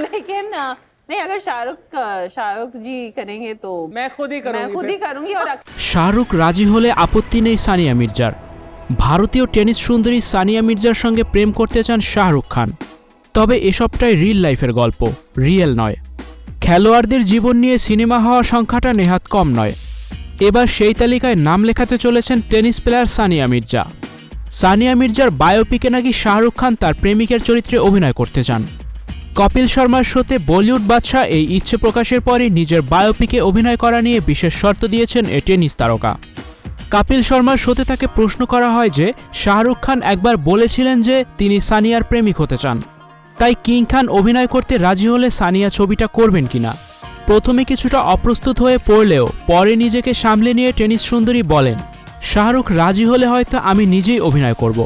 लेकिन अ, नहीं अगर शाहरुख अ, शाहरुख जी करेंगे तो मैं खुद ही मैं करूंगी खुद ही करूंगी और শাহরুখ রাজি হলে আপত্তি নেই সানিয়া মির্জার ভারতীয় টেনিস সুন্দরী সানিয়া মির্জার সঙ্গে প্রেম করতে চান শাহরুখ খান তবে এসবটাই রিল লাইফের গল্প রিয়েল নয় খেলোয়াড়দের জীবন নিয়ে সিনেমা হওয়ার সংখ্যাটা নেহাত কম নয় এবার সেই তালিকায় নাম লেখাতে চলেছেন টেনিস প্লেয়ার সানিয়া মির্জা সানিয়া মির্জার বায়োপিকে নাকি শাহরুখ খান তার প্রেমিকের চরিত্রে অভিনয় করতে চান কপিল শর্মার শোতে বলিউড বাদশাহ এই ইচ্ছে প্রকাশের পরই নিজের বায়োপিকে অভিনয় করা নিয়ে বিশেষ শর্ত দিয়েছেন এ টেনিস তারকা। কপিল শর্মার শোতে তাকে প্রশ্ন করা হয় যে, শাহরুখ খান একবার বলেছিলেন যে, তিনি সানিয়ার প্রেমিক হতে চান। তাই কিং খান অভিনয় করতে রাজি হলে সানিয়া ছবিটা করবেন কিনা? প্রথমে কিছুটা অপ্রস্তুত হয়ে পড়লেও পরে নিজেকে সামলে নিয়ে টেনিস সুন্দরী বলেন, শাহরুখ রাজি হলে হয়তো আমি নিজেই অভিনয় করব।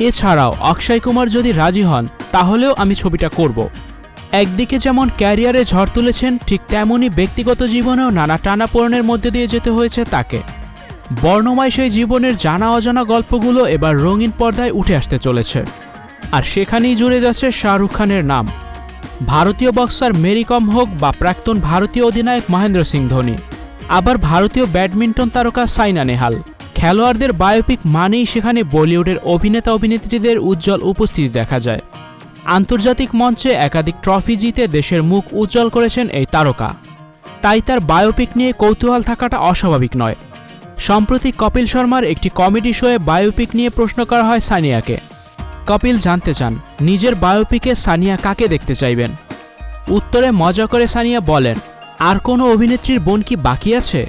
এছাড়াও অক্ষয় কুমার যদি রাজি হন, তাহলেও আমি ছবিটা করব। একদিকে যেমন ক্যারিয়ারে ঝড় তুলেছেন, ঠিক তেমনই ব্যক্তিগত জীবনেও নানা টানাপোড়েনের মধ্যে দিয়ে যেতে হয়েছে তাকে। বর্ণময় সেই জীবনের জানা অজানা গল্পগুলো এবার রঙিন পর্দায় উঠে আসতে চলেছে। আর সেখানেই জুড়ে যাচ্ছে শাহরুখ খানের নাম। ভারতীয় বক্সার মেরি কম হোক বা প্রাক্তন ভারতীয় অধিনায়ক মহেন্দ্র সিং ধোনি। আবার ভারতীয় ব্যাডমিন্টন তারকা সাইনা নেহাল। খেলোয়াড়দের বায়োপিক মানেই সেখানে বলিউডের অভিনেতা অভিনেত্রীদের উজ্জ্বল উপস্থিতি দেখা যায়। আন্তর্জাতিক মঞ্চে একাধিক ট্রফি জিতে দেশের মুখ উজ্জ্বল করেছেন এই তারকা। তাই তার বায়োপিক নিয়ে কৌতূহল থাকাটা অস্বাভাবিক নয়। সম্প্রতি কপিল শর্মার একটি কমেডি শোয়ে বায়োপিক নিয়ে প্রশ্ন করা হয় সানিয়াকে। কপিল জানতে চান, নিজের বায়োপিকে সানিয়া কাকে দেখতে চাইবেন? উত্তরে মজা করে সানিয়া বলেন, আর কোনো অভিনেত্রীর বোন কি বাকি আছে?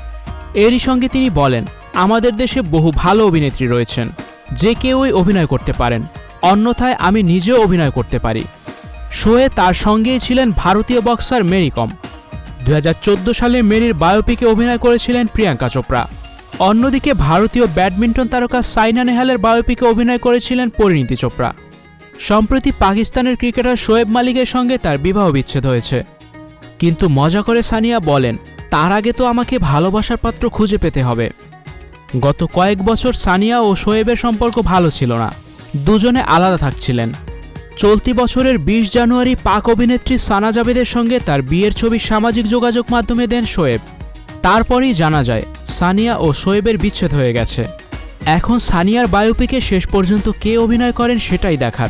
এরই সঙ্গে তিনি বলেন আমাদের দেশে বহু ভালো অভিনেত্রী রয়েছেন। যে কেউই অভিনয় করতে পারেন। অন্যথায় আমি নিজেও অভিনয় করতে পারি। শোয়ে তার সঙ্গেই ছিলেন ভারতীয় বক্সার মেরি কম। দু হাজার চোদ্দ সালে মেরির বায়োপিকে অভিনয় করেছিলেন প্রিয়াঙ্কা চোপড়া। অন্যদিকে ভারতীয় ব্যাডমিন্টন তারকা সাইনা নেহালের বায়োপিকে অভিনয় করেছিলেন পরিণীতি চোপড়া। সম্প্রতি পাকিস্তানের ক্রিকেটার শোয়েব মালিকের সঙ্গে তার বিবাহ বিচ্ছেদ হয়েছে। কিন্তু মজা করে সানিয়া বলেন, তার আগে তো আমাকে ভালোবাসার পাত্র খুঁজে পেতে হবে। গত কয়েক বছর সানিয়া ও শোয়েবের সম্পর্ক ভালো ছিল না। দুজনে আলাদা থাকছিলেন। চলতি বছরের বিশ জানুয়ারি পাক অভিনেত্রী সানা জাবেদের সঙ্গে তার বিয়ের ছবি সামাজিক যোগাযোগ মাধ্যমে দেন শোয়েব। তারপরেই জানা যায়, সানিয়া ও শোয়েবের বিচ্ছেদ হয়ে গেছে। এখন সানিয়ার বায়োপিকে শেষ পর্যন্ত কে অভিনয় করেন সেটাই দেখার।